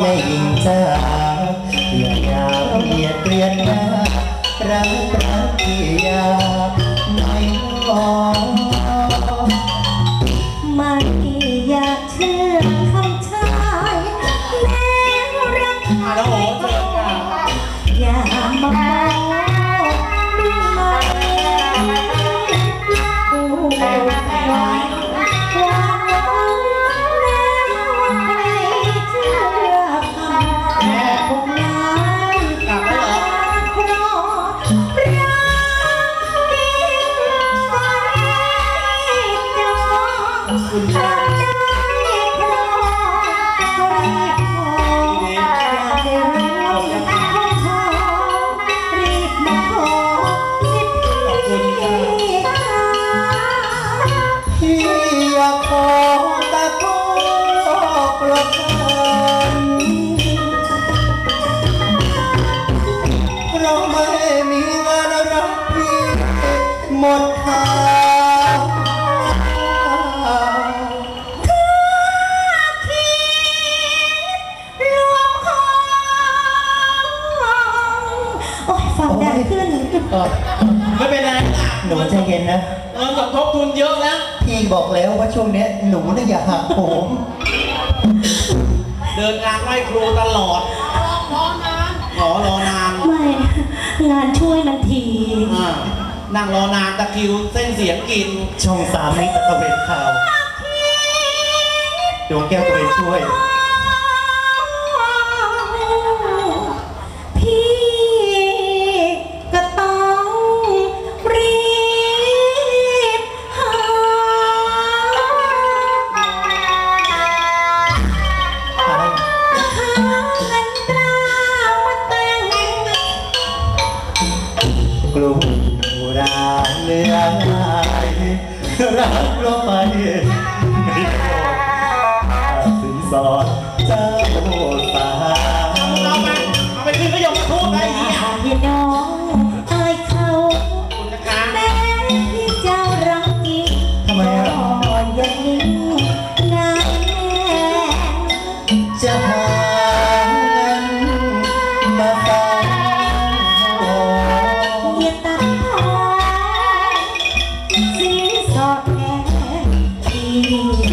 ไม่อิงจ้าอย่ายาวเบียดเบียนหน้รักรักที่ยาไม่พอไม่อยากเชื่อคำชายแม้รักเขา งินรับหมดทาง โอ้ยฟังดังขึ้นเออไม่เป็นไรอะหนูใจเย็นนะเงินสมทบทุนเยอะแล้ว พี่บอกแล้วว่าช่วงเนี้ยหนูน่ะอย่าหักโหมเดินงานไหว้ครูตลอดรอนานรอรอนานไม่งานช่วยมันทีอ่านั่งรอนานตะคริวเส้นเสียงกิน ช่องสามนี้ตะเวนข่าวดวงแก้วตะเวนช่วย กรุงราเลืองรักลมไม่ไม่โกรธสีสอดเจ้าสา 「いい